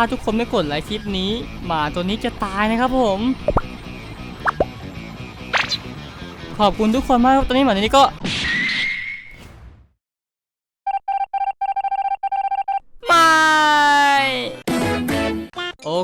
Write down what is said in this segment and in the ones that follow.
ถ้าทุกคนไม่กดไลค์คลิปนี้หมาตัวนี้จะตายนะครับผม ขอบคุณทุกคนมากครับตอนนี้หมาตัวนี้ก็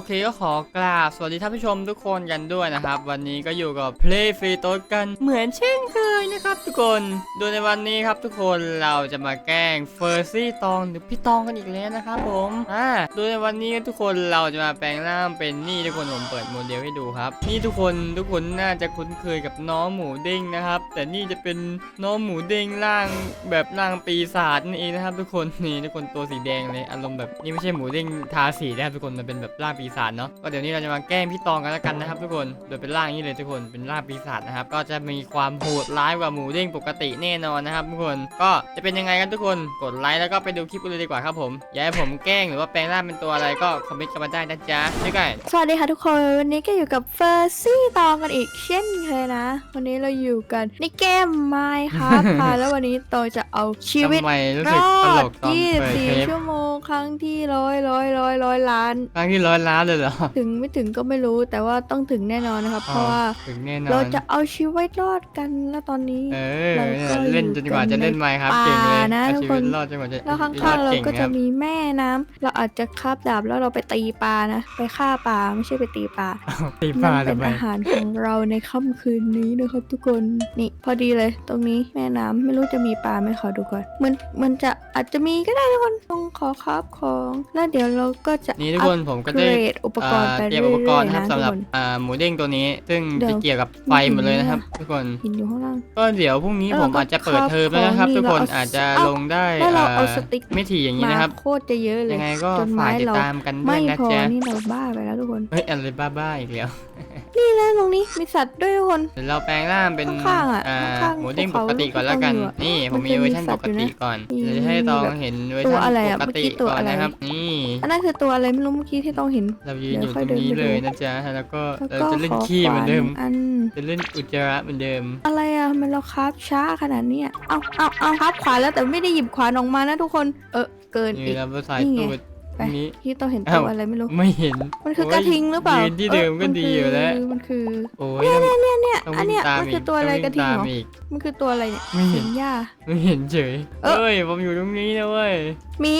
เคก็ขอกราบสวัสดีท่านผู้ชมทุกคนกันด้วยนะครับ วันนี้ก็อยู่กับ Play Free โต๊ดกันเหมือนเช่นเคยนะครับทุกคนโดยในวันนี้ครับทุกคนเราจะมาแกล้งเฟอร์ซี่ตองหรือพี่ตองกันอีกแล้วนะครับผมอ่าโดยในวันนี้ทุกคนเราจะมาแปลงร่างเป็นนี่ทุกคนผมเปิดโมเดลให้ดูครับ นี่ทุกคนทุกคนน่าจะคุ้นเคยกับน้องหมูเด้งนะครับ แต่นี่จะเป็นน้องหมูเด้งร่างแบบร่างปีศาจนั่เองนะครับ ทุกคนนี่ทุกคนตัวสีแดงเลยอารมณ์แบบนี่ไม่ใช่หมูเด้งทาสีนะครับทุกคนมันเป็นแบบร่างปีศาจเนาะก็เดี๋ยวนี้เราจะมาแกล้งพี่ตองกันแล้วกันนะครับ ทุกคนโดยเป็นร่างนี้เลยทุกคนเป็นร่างปีศาจนะครับก็จะมีความโหดร้ายกว่าหมูเด้งปกติแน่นอนนะครับทุกคนก็จะเป็นยังไงกันทุกคนกดไลค์แล้วก็ไปดูคลิปกันเลยดีกว่าครับผมอยากให้ผมแกล้งหรือว่าแปลงร่างเป็นตัวอะไรก็คอมเมนต์กันมาได้นะจ๊ะด้วยกันสวัสดีค่ะทุกคนวันนี้ก็อยู่กับเฟอร์ซี่ตองกันอีกเช่นเคยนะ วันนี้เราอยู่กันในเกมไมค์ครับค่ะแล้ววันนี้โตจะเอาชีวิตทำไมรู้รสึกอตลดกตอนเปิดเทป24ชั่วโมงครั้งที่ร้อยร้อยร้อยร้อยล้าน ครั้งที่ร้อยล้านเลยเหรอถึงไม่ถึงก็ไม่รู้แต่ว่าต้องถึงแน่นอนนะครับ เพราะว่าถึงแน่นอนเราจะเอาชีวิตรอดกันแล้วตอนนี้เออเราก็เล่นจนกว่าจะเล่นไมค์ครับอยู่เก่งเลยป่านะเอาทุกชีควินตรอดจนกว่าจะแล้วข้างรอดๆเราก่ก็คจะบมีแม่น้ำเราอาจจะคาบดาบแล้วเราไปตีปลานะไปฆ่าปลาไม่ใช่ไปตีปลาตีปลานั่นเป็ทำนไมอาหารของเราในค่ำคืนนี้นะครับ ทุกคนนี่พอดีเลย ตรงนี้แม่น้ำไม่รู้จะมีปลาไหมขอดูก่อนมันมันจะอาจจะมีก็ได้ทุกคนต้องขอครับของแล้วเดี๋ยวเราก็จะนี่ทุกคนผมก็เกรได้ดอุปกรณ์ไปอ่าเตรีเรื่ยอมยอุปกรณ์ๆนะครับนะสำหรับทุกคน อ่าหมูเด้งตัวนี้ ซึ่งเดี๋ยว จะเกี่ยวกับไฟหมดเลยนะครับ ทุกคนหินอยู่ข้างล่าง ก็เดี๋ยวพรุ่งนี้แล้วผเรามก็อาจจะเปิดครอบเทอมแล้วนะครับของนี่ทุกคนเราเอาอาจจะเอ้าลงได้แล้วเราอ่าเอาสติ๊ก ไม่ถี่อย่างนี้มานะครับโคตรจะเยอะเลยยังไงก็จนฝากไม้ติดเรา ตามกันด้วไม่ยนะพอจ๊ะนี่เราบ้าไปแล้วทุกคน เฮ้ยอะไรบ้าๆอีกแล้วนี่แล้วตรงนี้มีสัตว์ด้วยทุกคน เดี๋ยวเราแปลงร่างเป็นข้างๆอะอ่าข้างๆหมูเด้งภูปเขากติก่อนแล้วกันที่ต้องอยู่อะนี่ผมมันมีจะเวอมีร์ชันสัปตว์กอยู่ตินะก่อนมีเดี๋ยวจะให้ตองแบบเห็นเวอร์ตัชัวนอะไรปอะกติเมื่อกี้ตัวก่อนอะไรนะครับ นี่ อันนั้นคือตัวอะไรไม่รู้เมื่อกี้ที่ต้องเห็น เรายืนอยู่เดี๋ยวค่ตอยรงนี้เดินไปเลยดูนะจ๊ะ แล้วก็แล้วเราก็จะเล่นขอขี้เหมือนเดิมขวานอันจะเล่นอุจจาระเหมือนเดิม อะไรอะทำไมเราคราฟช้าขนาดนี้อะเอาเอาเอาคราฟขวานแล้วแต่ไม่ได้หยิบขวานออกมานะทุกคน เออเกินนี่อีกเราไปใส่นี่ไงตูดไปตรงนี้ ที่ต้องเห็นอ้าตัววอะไรไม่รู้ ไม่เห็นมันคือกโยระทิงหรือเปล่ายืนที่เดิมก็ออดีอยู่แล้ว มันคือโอ้ยต้องเนี่ยเนี่ยต้องอันวิ่เนี้งยตามมันอีคืกอตัวอะไรต้กอระงทิวิ่งงเหรตามออีกมันคือตัวอะไรเนี่ยไม่เห็นนหญ้า ไม่เห็นเฉยเออเอ้ยผมอยู่ตรงนี้นะเว้ยหมี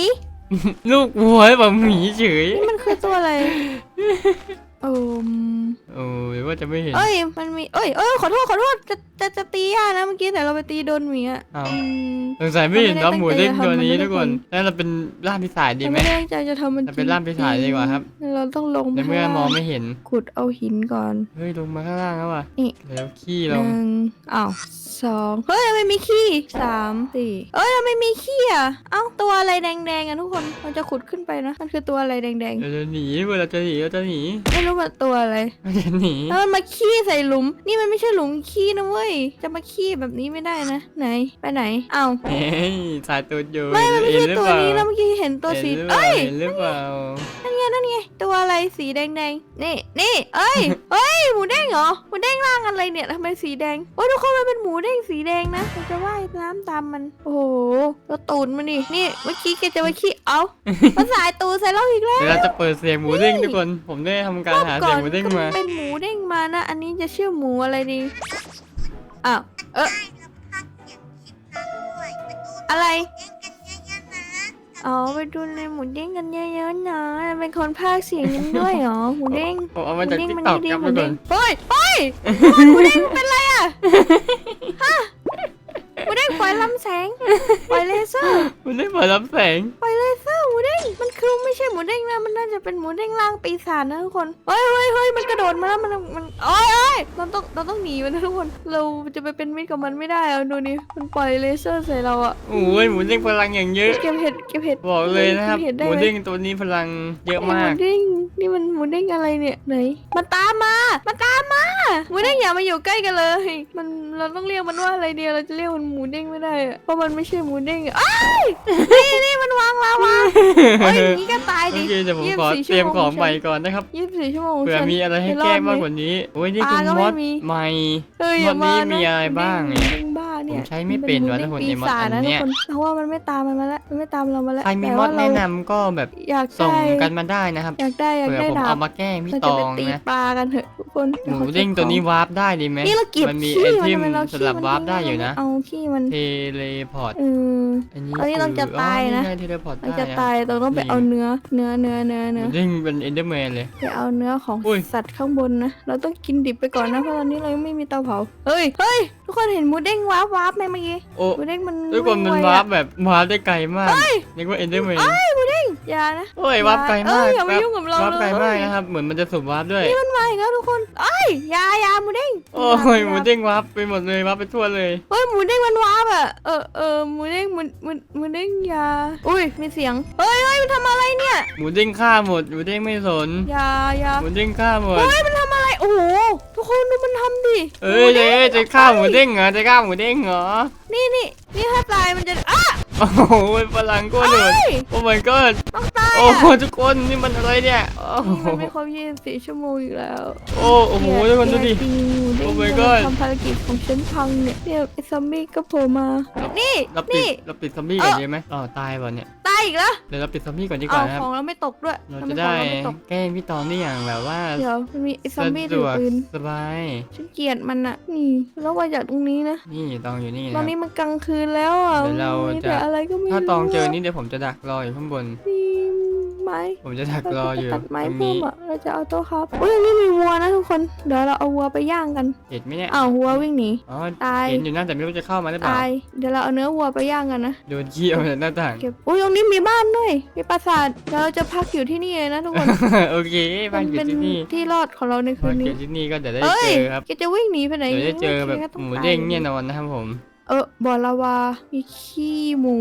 ลูกวัวแบบหมีเฉย นี่มันคือตัวอะไรเอ้ม โอ้ยว่าจะไม่เห็นเอ้ย มันมีเอ้ยเอ้ยขอโทษขอโทษจะจะจะตีย่านะเมื่อกี้แต่เราไปตีโดนหมีอะอ้าวอืม สงสัยไม่เห็นน้องหมูเด้งตัวนี้มันไม่ได้ทุกคนแล้วเราเป็นร่างพิศาจดีเราไหม ไม่ได้ตั้งใจจะทำมันเราเป็นร่างปีศาจดีกว่าครับ เราต้องลงในเมื่อมองไม่เห็น ขุดเอาหินก่อน เฮ้ยลงมาข้างล่างแล้วว่ะนี่ แล้วขี้หลงนึ่งอ้าวสองเฮ้ยทำไมมีขี้สามสี่เอ้ยทำไมมีขี้อะ เอ้าตัวอะไรแดงๆอะทุกคนเราจะขุดขึ้นไปนะ มันคือตัวอะไรแดงเราจะหนีเวลาจะหนีเราจะหนีๆ ไม่รู้มันตัวอะไรเราจะหนีแล้วมันมาขี้ใส่หลุม นี่มันไม่ใช่หลุมขี้นะเว้ย จะมาขี้แบบนี้ไม่ได้นะ ไหน ไปไหน เอ้าเฮ้ยสายตัวอยู่ไม่ มันไม่เห็ใช่หรือตัวเปล่านี้นะเมื่อกี้เห็นตัวสีเห็นหรือเปล่าเอ้ย เห็นหรือเปล่า นั่น ไงนั่นไงตัวอะไรสีแดงๆนี่นี่เอ้ยเอ้ยหมูเด้งเหรอหมูเด้งร่างอะไรเนี่ยทำไมสีแดงโอ้ยทุกคนมันเป็นหมูเด้งสีแดงนะเราจะว่ายน้ำตามมัน โอ้โหเราตูนมันดินี่เมื่อกี้แกจะมาขี้เอามาสายตูดใส่เราอีกแล้วเดี๋ยวเราจะเปิดเสียงหมูเด้งทุกคน ผมได้ทำการหาเสียงหมูเด้งก็มาเป็นหมูเด้งมานะ อันนี้จะชื่อหมูอะไรดีอ้าวเอออะไร อ๋อไปดูในหมูเด้งกันเยอะๆนะเป็นคนพากย์เสียงนั้นด้วยเหรอหมูเด้งผมเอามาจากหติ๊กมูต็อกเด้ครับหมูทุกคเด้นงเฮ้ยเฮ้ยหมูเด้งเป็นไรอะฮะหมูเด้งปล่อยลำแสงปล่อยเลเซอร์หมูเด้งเปิดรับแสงปล่อยเลเซอร์ห มูเด้งมันคือไม่ใช่หมูเด้งนะมันน่าจะเป็นหมูเด้งร่างปีศาจนะทุกคนเฮ้ยเฮ้ยเฮ้ยมันกระโดดมาแล้วมันมันโอ้ยโอ้ยเราต้องเราต้องหนีมันนะทุกคน เราจะไปเป็นมิตรกับมันไม่ได้อะดูนี่มันปล่อยเลเซอร์ใส่เราอะโอ้ยหมูเด้งพลังอย่างเยอะ เก็บเห็ดเก็บเห็ดบอกเลยนะครับก็เห็นได้หมูไหมเด้งตัวนี้พลังเยอะไอ้หมากมูเด้งนี่มันหมูเด้งอะไรเนี่ยไหนมันตามมามันตามมาหมูเด้งอย่ามาอยู่ใกล้กันเลย มันเราต้องเรียกมันว่าอะไรเดียวเราจะเรียกมันหมูเด้งไม่ได้อะเพราะมันไม่ใช่หมูเด้งอะอ้ายนี่นี่มันวางลาวาเฮ้ยอย่างนี้ก็ตายโอดิเคเดี๋ยวผมยี่สิขบอสี่เตรียมชั่วโมงของใหม่ก่อนนะครับยี่สิบสี่ชั่วโมงเผื่อฉัน มีอะไรให้ไม่รอดแก้มากไหมกว่านี้โอ้ยนี่ปคืลาอก็มไม่อดมี ใหม่ เฮ้ยอย่าวันนี้มานะมีอะไรบ้างหมูเนี่ยเด้ งบ้าเนี่ยผมใช้ไม่เป็นหวะด้ทุกคนปีไอ้มอดศาจอันะนทุเนี้กยคนเพราะว่ามันไม่ตามมันมาแล้วมันไม่ตามเรามาแล้วใครมีแต่มอว่าดเราแนะนำก็แบบอยากส่งได้กันมาได้นะครับอยากได้อยากเผื่อได้ผมดาเอาบมาแกล้งพี่เราตจะอไปงตีนะปลากันเถอะทุกคนหมูเด้งตัวนี้วาร์ปได้ดีไหมนี่เราเก็บมันมีขี้ไอมันเทมทำไมเราสำหรับขี้มันวาร์ปได้อยู่นะเอาขี้มันเทเลพอร์ตเออ อันนี้อันนี้ต้องจะตายนะ เทเลพอร์ตเราได้จะนะ ตายเราต้องไปนี่ เอาเนื้อ เนื้อเนื้อเนื้อหเนื้มูอเด้งเป็นเอนเดอร์แมนเลย ไปเอาเนื้อของอุ้ย สัตว์ข้างบนนะเราต้องกินดิบไปก่อนนะเพราะตอนนี้เรายังไม่มีเตาเผาเฮ้ยเฮ้ยทุกคนเห็นหมูเด้งวาร์ปวาร์ปไหมเมื่อกี้โอ้หมูเด้งมันทุกคนมันไวาร์ปแบบวาร์ปได้ไกลมากนึกว่าเอนเดอร์แมนอย่านะโอ้ยวาร์ปไกลมากเอ้ยอย่ามายุ่งกับเราวาร์ปไกลเลยมากนะครับ เหมือนมันจะสุ่มวาร์ปด้วยนี่มันมาอีกแล้วทุกคนเอ้ยอยาอยาหมูเด้งโอ้ยหมูเด้งวาร์ปไปหมดเลยวาร์ปไปทั่วเลยเฮ้ยหมูเด้งมันวาร์ปอะเออเออหมูเด้งหมูหมูหมูเด้งอยาอุ้ยมีเสียงเฮ้ยเฮ้ยมันทำอะไรเนี่ยหมูเด้งฆ่าหมดหมูเด้งไม่สนอยาอยาหมูเด้งฆ่าหมดเฮ้ยมันทำอะไรโอ้โหทุกคนดูมันทำดิเอ้ยเจ๊จะฆ่าหมูเด้งเหรอจะฆ่าหมูเด้งเหรอนี่นี่นี่ถ้าตายมันจะอ้า โอ้โหพลังก็หนุนเอ้ยโอ้ my god ต้องตายโอ้อะโหทุกคนนี่มันอะไรเนี่ย โอ้โหมันไม่ครบ24ชั่วโมงอีกแล้วโอ้โอ้โหทุกคนดูดิแย่จริงหมูเด้ง Oh my จะ god ทำภารกิจของฉันพังเนี่ยเนี่ยไอ้ซอมบี้ก็โผล่มา นี่เราปิดนี่ เราปิดซอมบี้ก่อนดีไหมอ๋อตายป่ะเนี่ยตายอีกแล้วเดี๋ยวเราปิดซอมบี้ก่อนดีกเอาว่านะครับ ของเราไม่ตกด้วยเราทำจะไมได้ของเราไม่ตกแกล้งพี่ตองได้อย่างแบบว่าเดี๋ยวมันมีไอ้ซอมบี้สะถืดอวกปืนสบาย ฉันเกลียดมันอะนี่แล้วว่าจากตรงนี้นะนี่ตองอยู่นี่ตนะอนครับนี้มันกลางคืนแล้วอะเดี๋ยวเรามีจะ แต่อะไรก็ไม่รู้ถ้าตองเจอนี่เดี๋ยวผมจะดักรออยู่ข้างบนมี ไม้ผมจะดักรเราออจะยู่ตัดไม้ตรงเพิ่นี้มอะเราจะเอาโต๊ะครับอุ้ยนี่มีวัวนะทุกคน เดี๋ยวเราเอาวัวไปย่างกัน เห็นไหมเนี่ยอ้าววัววิ่งหนีอ๋อตายเห็นอยู่นะแต่ไม่รู้จะเข้ามาหรือเปล่าตายเดี๋ยวเราเอาเนื้อวัวไปย่างกันนะโดนขี้เอาจากหน้าต่างเก็บอุ้ยตรงนี้มีบ้านด้วยมีปราสาทเดี๋ยวเราจะพักอยู่ที่นี่เลยนะทุกคนโอเคบ้านอยู่เป็นที่นี่ที่รอดของเราในคืบ้านนเกินี้ดที่นี่ก็เดี๋ยวได้เอ้เจยอครับแกจะวิ่งหนีไปไหนเดี๋ยวได้เจอแบบแกก็ต้องหมูตายเด้งเนี่ยนอนนะครับผม เออบ่อลาวา มีขี้หมู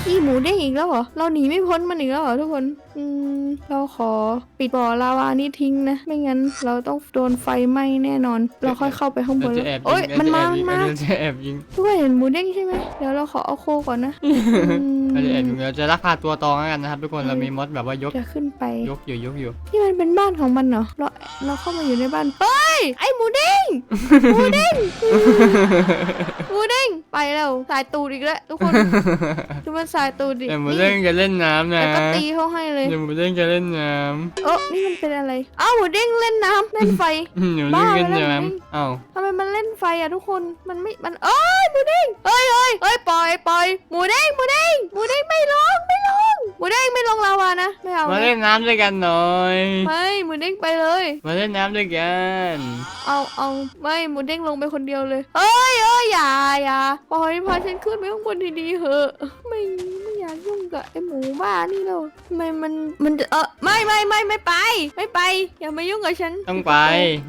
ขี้หมูเด้งอีกแล้วเหรอ เราหนีไม่พ้นมันอีกแล้วเหรอทุกคน อืม เราขอปิดบ่อลาวานี้ทิ้งนะ ไม่งั้นเราต้องโดนไฟไหม้แน่นอน เราค่อยเข้าไปข้างบเรานจะแอบยิโอ้ยงมันมาเรามันมาจะแอบยิงทุกคนเห็นหมูเด้งใช่ไหมเดี๋ยวเราขอเอาโคก่อนนะ อืม เราจะแอบยิงเราจะลักพาตัวตองแล้วกันนะครับ ทุกคนเรามีมดแบบว่ายกจะขึ้นไปยกอยู่ยกอยู่ที่มันเป็นบ้านของมันเหรอเราเราเข้ามาอยู่ในบ้านเฮ้ยไอหมูเด้งหมูเด้งหมูเด้งไปแล้วสายตูดอีกแล้วทุกคนดูมันสายตูดดิแต่หมูเด้งจะเล่นน้ำนะแล้วก็ตีเขาให้เลยเดี๋ยวหมูเด้งจะเล่นน้เออนี่มันเป็นอะไรอ้าวหมูเด้งเล่นน้ำเล่นไฟำหนูเล่นบ้ากันไปแล้วน้หมูเด้งำเอ้าทำไมมันเล่นไฟอะทุกคนมันไม่มันเอ้ยหมูเด้งเอ้ยเอ้ยเอ้ยปล่อยปล่อยหมูเด้งหมูเด้งหมูเด้งไม่ลงไม่ลงหมูเด้งไม่ลงลาวานะไม่เอามานะเล่นน้ำด้วยกันหน่อย ไม่หมูเด้งไปเลย มาเล่นน้ำด้วยกัน เอาเอาไม่หมูเด้งลงไปคนเดียวเลยเอ้ยเอ้ยอย่าอย่าปล่อยพาฉันขึ้นไปข้างบนดีๆเหอะไม่ไม่อยากยุ่งกับไอหมูบ้านี่แล้วทำไมมันมันจะเออไม่ไม่ไม่ไม่ไป ไม่ไป อย่ามายุ่งกับฉันต้องไป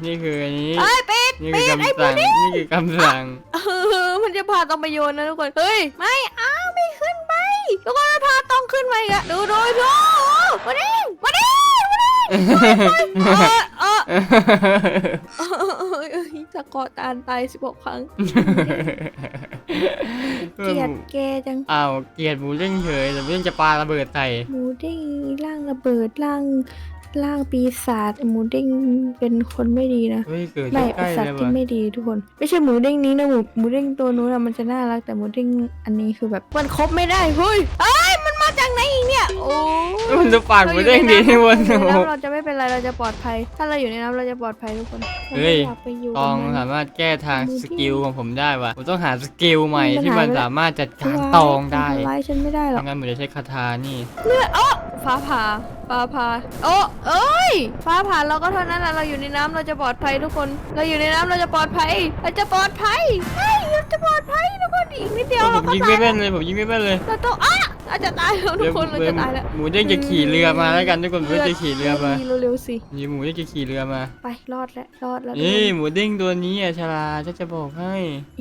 นี่คืออันนี้ เอ้ยเป็ดนี่คือคำสั่งนี่คือคำสั่ง เออมันจะพาต้องไปโยนนะทุกคนเฮ้ยไม่เอาไม่ขึ้นไป ทุกคนมันพาต้องขึ้นไปอีกะดูดูดูมาดิมาดิมาดิเออเออเออเออสะกอตานตายสิบหกครั้ง เกลียดแกจังอ้าวเกลียดหมูเด้งเฉยแต่หมูเด้งจะปาระเบิดใส่หมูเด้งร่างระเบิดร่าง ร่างปีศาจหมูเด้งเป็นคนไม่ดีนะ เฮ้ยเกิดไม่ใกปีล้ๆศาจเลยที่ว่ะไม่ดีทุกคน ไม่ใช่หมูเด้งนี้นะหมูหมูเด้งตัวนู้นอะมันจะน่ารักแต่หมูเด้งอันนี้คือแบบมันครบไม่ได้เฮ้ยเอ้ยมันมาจาก ไหนอีกเนี่ยโอ้มันดูปากหมูเด้งดีที่วันเราอยู่โอ้ในน้ำเราจะไม่เป็นไรเราจะปลอดภัย ถ้าเราอยู่ในน้ำเราจะปลอดภัยทุกคนราเฮ้ยไม่อยากไปอยู่ตองกับมัน สามารถแก้ทางหมูสเด้งกิลของผมได้ว่ะผมต้องหาสกิลใหม่มันที่มันหายไปแล้วสามารถจัดการตองได้ทำร้ายฉันไม่ได้หรอกงั้นผมจะใช้คาถานี่ เลือดโอ้ฟ้าผ่าฟ้าผ่าโอ้เอ้ย ฟ้าผ่าเราก็เท่านั้นแหละเราอยู่ในน้ำเราจะปลอดภัยทุกคน เราอยู่ในน้ำเราจะปลอดภัยเราจะปลอดภัยเฮ้ยเราจะปลอดภัยทุกคนอีกนิดเดียวผเรามก็ยิงตาไม่ยแม่นเลยผมยิงไม่แม่นเลย เราต้องอะ เราจะตายแล้วทุกคนเราดี๋จะวตายแล้วหมูเด้งจะขี่เรือมาแล้วกันทุกคนหมูเด้งจะขี่เรือมาเร็วๆสินี่หมูเด้งจะขี่เรือมา ไปรอดแล้วรอดแล้วนี่หมูเด้งตัวนี้อะฉลาดฉันจะบอกให้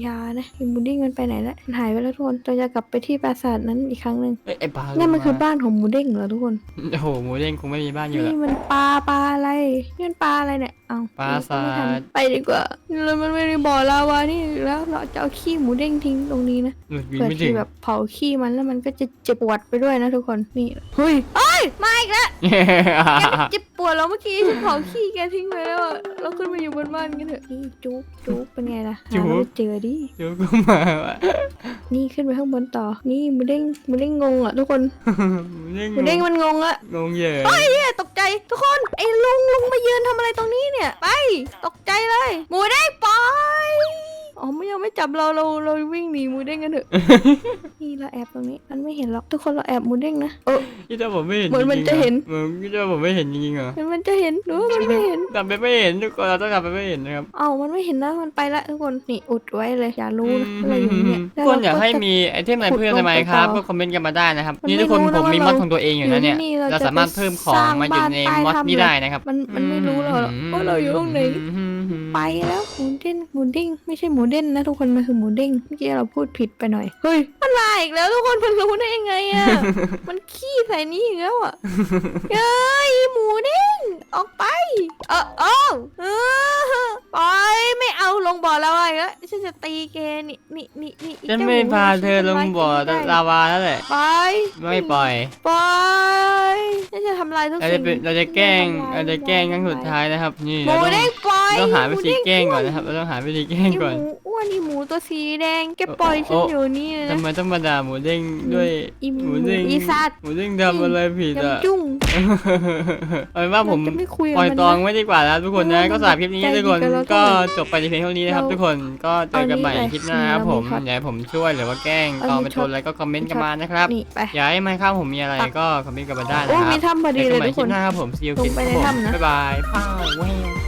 อยานะไอ้บูดดิ้งมันไปไหนแล้วมันหายไปแล้วทุกคนเราจะกลับไปที่ปราสาทนั้นอีกครั้งหนึ่งเอ้ยไอ้ปลานั่นมันลงคือบ้านของหมูเด้งเหรอทุกคนโอ้โหหมูเด้งคงไม่มีบ้านอยู่นี่แล้วมันปลาปลาอะไรนี่มันปลาอะไรเนี่ย เอาปราสาท ไม่ทันไปดีกว่าแล้วมันไม่ได้บ่อลาวานี่อีกแล้วเราจะเอาขี้หมูเด้งทิ้งตรงนี้นะหลุดวินเผื่อไม่ถึที่งแบบเผาขี้มันแล้วมันก็จะเจ็บปวดไปด้วยนะทุกคนนี่เฮ้ยเอ้ยมาอีกแล้วแกมันเจ็บปวดแล้วเมื่อกี้ฉันเผาขี้แกทิ้งไปแล้วอะเราขึ้นมาอยู่บนบ้านกันเถอะนี่จุ๊บจุ๊บเป็นไงล่ะจุ๊หาบเราไม่เจอดิ เดี๋ยวก็มาว่ะนี่ขึ้นไปข้างบนต่อ นี่หมูเด้งหมูเด้งงงอะทุกคนเด้งหมูเด้งมันงงอะงงเหยอะเฮ้ยเนี่ยตกใจทุกคนไอ้ลุงลุงมายืนทำอะไรตรงนี้เนี่ย ไป ตกใจเลยหมูเด้งปล่อย อ๋อไม่ยังไม่จับเราเราเราวิ่งหนีหมูเด้งกันเถอะ นี่เราแอบตรงนี้ มันไม่เห็นหรอกทุกคนเราแอบหมูเด้งนะเออ พี่เจ้าผมไม่เห็นเหมือนมันจริงๆจะเห็น เหมือนพี่เจ้าผมไม่เห็นจริงๆเหรอมันมันจะเห็นหรือว่ามันไม่เห็น ทำไปไม่เห็นทุกคนเราต้องทำไปไม่เห็นนะครับเอ้ามันไม่เห็นนะมันไปละทุกคนนี่อุดไว้เลยอย่ารู้นะว่าเราอยู่เนี่ยทุกคนอยากให้มีไอเทมอะไรเพิ่มได้ไหมครับขุดลงไปต่อก็คอมเมนต์กันมาได้นะครับมันนี่ไม่ทุกคนรู้นะผมมีว่ามอดเราของตัวเองอยู่นะเนี่ยอยู่ที่นี่เราเราจะสามารถไปเพิ่มของสร้างมาอยู่ในบ้านมอดใต้ถ้ำนี้ได้นะครับ มันมันไม่รู้หรอกว่าเราอยู่ตรงไหน ไปแล้วหมูเด้งหมูเด้งไม่ใช่หมูเด้งนะทุกคนมันคือหมูเด้งเมื่อกี้เราพูดผิดไปหน่อยเฮ้ยมันมาอีกแล้วทุกคนมันรู้ได้ยังไงอะมันขี้ใส่นี่อีกแล้วอะเฮ้ยหมูเด้งออกไป เออเออเออไปไม่เอาล งบ่อแล้วอีกแล้วฉันจะตีแกนี่นี่นี่นี่อีฉันเจ้ไม่หพาเธอลงบ่อฉันทำร้ยแกไม่ได้ลาวาแล้วแหละไปไม่ปล่อยไปฉันจะทำลายทุกเราสิ่จะงเป็นเราจะแกล้งฉันเราทำลจะแกล้งครั้งสุดท้ายนะครับ นี่หมูเราต้องเด้งปล่อยต้องหาวิธีมูเด้แกล้งก่อนปนะครับเราต้องหาวิธีแกล้งไอ้ก่อน หมูอ้วนนี่หมูตัวสีแดงแกปล่อยฉันโอ้ อยู่นี่เลยทำนะ ไมต้องมาด่าหมูเด้งด้วยอีหมูหมูเด้งอีสัตว์ หมูเด้งทำอะไรผิดอย่าอะมาจุ้ง เอาเป็นว่าผมเราจะไม่คุยกับปล่อยมันตองนะไว้ดีกว่าแล้วทุกคนนะเออก็สำหรับคลิปนี้ใจดีทุกคน กับเราก็เท่าไหร่จบไปในเพียงเท่านี้นะครับเราทุกคนก็เจอกันใหม่เอานี้คลิปหน้าครับไปผมเรามีช็อตอยากให้ผมช่วยหรือว่าแกล้งเอาก็มีมาช็ชอตนอะไรก็คอมเมนต์กันมานะครับนี่ไปอยากให้ไม่ข้ามผมมีอะไรก็คอมเมนต์กันมาได้นะโอ้ครับมีถ้ำพอเจดีอเลกันยใหม่ทุกคคลิปนหน้าครับผมซีอูลงคิดไปครับผมในถ้ำนะบ๊ายบายป้าวแวว